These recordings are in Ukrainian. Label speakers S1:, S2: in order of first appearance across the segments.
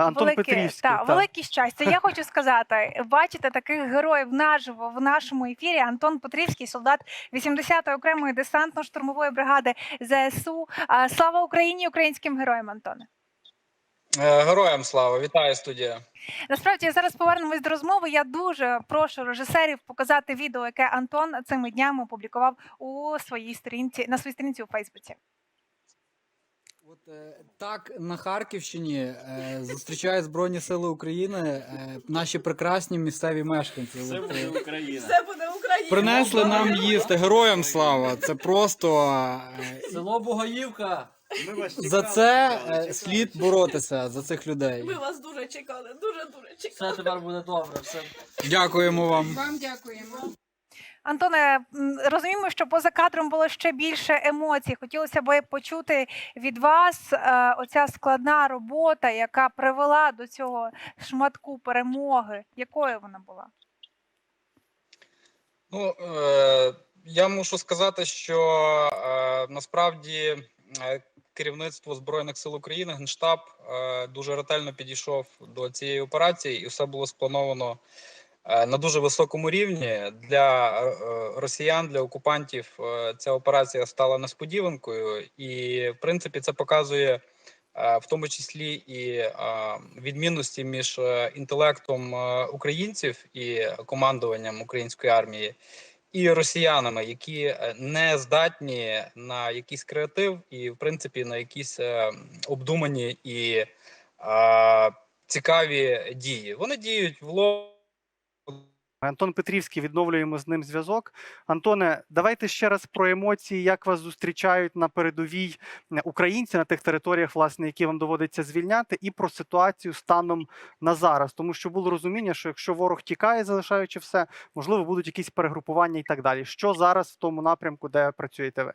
S1: Антон
S2: велике,
S1: Петрівський.
S2: та,
S1: та.
S2: велике щастя. Я хочу сказати, бачити таких героїв наживо в нашому ефірі. Антон Петрівський, солдат 80-ї окремої десантно-штурмової бригади ЗСУ. Слава Україні, українським героям, Антоне.
S3: Е, Героям слава, вітаю студія.
S2: Насправді зараз повернемось до розмови. Я дуже прошу режисерів показати відео, яке Антон цими днями опублікував у своїй сторінці на своїй сторінці у Фейсбуці.
S4: От е, так на Харківщині е, зустрічають Збройні Сили України е, наші прекрасні місцеві мешканці.
S5: Все
S4: От,
S5: буде
S4: е,
S5: Україна.
S6: Все буде Україна.
S4: принесли нам їсти. Героям слава! Це просто е,
S5: Село Бугаївка. Ми вас
S4: за це е,
S5: чекали.
S4: слід боротися за цих людей.
S6: Ми вас дуже чекали, дуже дуже чекали.
S5: Все тепер буде добре. Все.
S4: Дякуємо вам.
S7: Вам дякуємо.
S2: Антоне, розуміємо, що поза кадром було ще більше емоцій. Хотілося б почути від вас е, оця складна робота, яка привела до цього шматку перемоги. Якою вона була?
S3: Ну е, я мушу сказати, що е, насправді е, керівництво збройних сил України, генштаб е, дуже ретельно підійшов до цієї операції, і все було сплановано на дуже високому рівні для е, е, росіян, для окупантів. е, Ця операція стала несподіванкою, і в принципі це показує. е, В тому числі і е, відмінності між е, інтелектом е, українців і командуванням української армії і росіянами, які е, не здатні на якийсь креатив і, в принципі, на якісь е, обдумані і е, цікаві дії. Вони діють в лоб.
S1: Антон Петрівський, відновлюємо з ним зв'язок. Антоне, давайте ще раз про емоції, як вас зустрічають на передовій е, українці на тих територіях, власне, які вам доводиться звільняти, і про ситуацію станом на зараз. Тому що було розуміння, що якщо ворог тікає, залишаючи все, можливо, будуть якісь перегрупування і так далі. Що зараз в тому напрямку, де працюєте ви?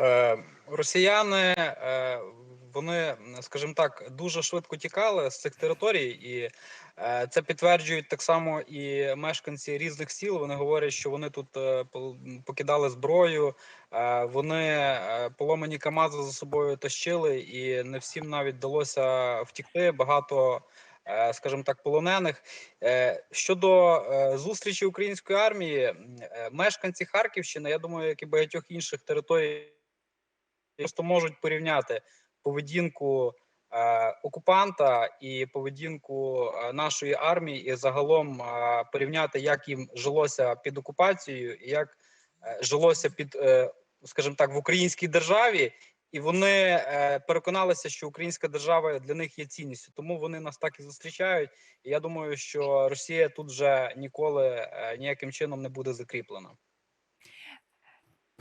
S3: Е, Росіяни е, вони, скажімо так, дуже швидко тікали з цих територій, і е, це підтверджують так само і мешканці різних сіл. Вони говорять, що вони тут е, покидали зброю, е, вони поломані КАМАЗи за собою тащили, і не всім навіть вдалося втікти. Багато. Скажімо так, полонених щодо зустрічі української армії, мешканці Харківщини, я думаю, як і багатьох інших територій, просто можуть порівняти поведінку е, окупанта і поведінку е, нашої армії, і загалом е, порівняти, як їм жилося під окупацією, як жилося під, скажімо так, в українській державі. І вони переконалися, що українська держава для них є цінністю, тому вони нас так і зустрічають. І я думаю, що Росія тут вже ніколи ніяким чином не буде закріплена.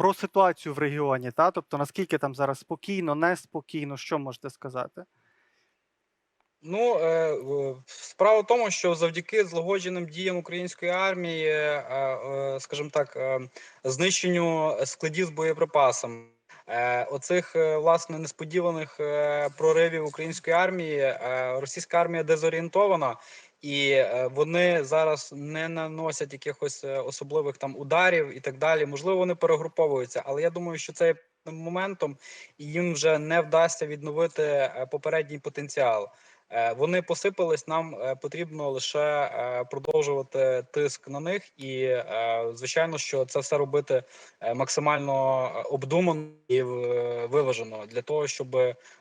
S1: Про ситуацію в регіоні, та тобто наскільки там зараз спокійно, неспокійно, що можете сказати?
S3: Ну е, справа в тому, що завдяки злагодженим діям української армії, е, е, скажімо так, знищенню складів з боєприпасами, оцих власне несподіваних проривів української армії, російська армія дезорієнтована. І е, вони зараз не наносять якихось е, особливих там ударів і так далі. Можливо, вони перегруповуються, але я думаю, що це моментом, і їм вже не вдасться відновити е, попередній потенціал. Вони посипались. Нам потрібно лише продовжувати тиск на них, і звичайно, що це все робити максимально обдумано і виважено для того, щоб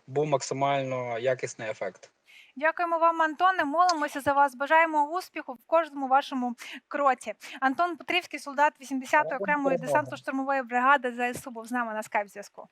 S3: був максимально якісний ефект.
S2: Дякуємо вам, Антоне. Молимося за вас. Бажаємо успіху в кожному вашому кроці. Антон Петрівський, солдат 80-ї окремої десантно-штурмової бригади ЗСУ, був з нами на скайп зв'язку.